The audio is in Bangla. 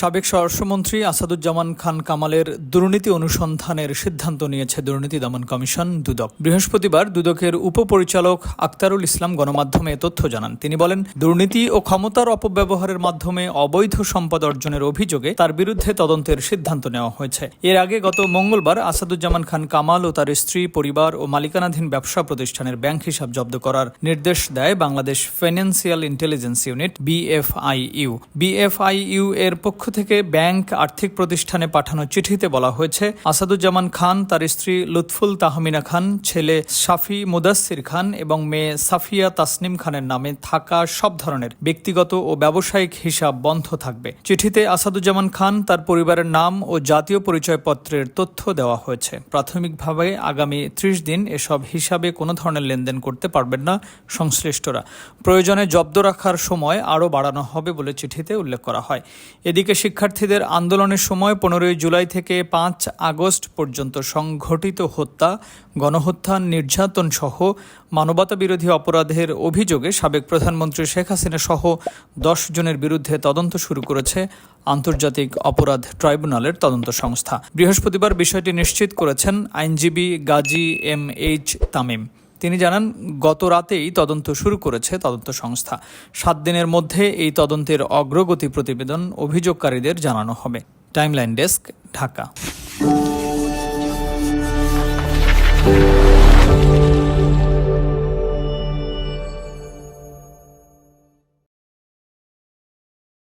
সাবেক স্বরাষ্ট্রমন্ত্রী আসাদুজ্জামান খান কামালের দুর্নীতি অনুসন্ধানের সিদ্ধান্ত নিয়েছে দুর্নীতি দমন কমিশন, দুদক। বৃহস্পতিবার দুদকের উপপরিচালক আক্তারুল ইসলাম গণমাধ্যমে তথ্য জানান। তিনি বলেন, দুর্নীতি ও ক্ষমতার অপব্যবহারের মাধ্যমে অবৈধ সম্পদ অর্জনের অভিযোগে তার বিরুদ্ধে তদন্তের সিদ্ধান্ত নেওয়া হয়েছে। এর আগে গত মঙ্গলবার আসাদুজ্জামান খান কামাল ও তার স্ত্রী, পরিবার ও মালিকানাধীন ব্যবসা প্রতিষ্ঠানের ব্যাংক হিসাব জব্দ করার নির্দেশ দেয় Bangladesh financial intelligence unit, BFIU. BFIU এর পক্ষ থেকে ব্যাংক আর্থিক প্রতিষ্ঠানে পাঠানো চিঠিতে বলা হয়েছে, আসাদুজ্জামান খান, তার স্ত্রী লুৎফুল তাহমিনা খান, ছেলে সাফি মুদাসির খান এবং মেয়ে সাফিয়া তাসনিম খানের নামে থাকা সব ধরনের ব্যক্তিগত ও ব্যবসায়িক হিসাব বন্ধ থাকবে। চিঠিতে আসাদুজ্জামান খান, তার পরিবারের নাম ও জাতীয় পরিচয়পত্রের তথ্য দেওয়া হয়েছে। প্রাথমিকভাবে আগামী ত্রিশ দিন এসব হিসাবে কোনো ধরনের লেনদেন করতে পারবেন না সংশ্লিষ্টরা। প্রয়োজনে জব্দ রাখার সময় আরও বাড়ানো হবে বলে চিঠিতে উল্লেখ করা হয়। এদিকে শিক্ষার্থীদের আন্দোলনের সময় পনেরোই জুলাই থেকে পাঁচ আগস্ট পর্যন্ত সংঘটিত হত্যা, গণহত্যা, নির্যাতন সহ মানবতা বিরোধী অপরাধের অভিযোগে সাবেক প্রধানমন্ত্রী শেখ হাসিনা সহ দশ জনের বিরুদ্ধে তদন্ত শুরু করেছে আন্তর্জাতিক অপরাধ ট্রাইব্যুনালের তদন্ত সংস্থা। বৃহস্পতিবার বিষয়টি নিশ্চিত করেছেন আইনজীবী গাজী এম এইচ তামিম। তিনি জানান, গত রাতেই তদন্ত শুরু করেছে তদন্ত সংস্থা। সাত দিনের মধ্যে এই তদন্তের অগ্রগতি প্রতিবেদন অভিযোগকারীদের জানানো হবে। Timeline desk, Dhaka.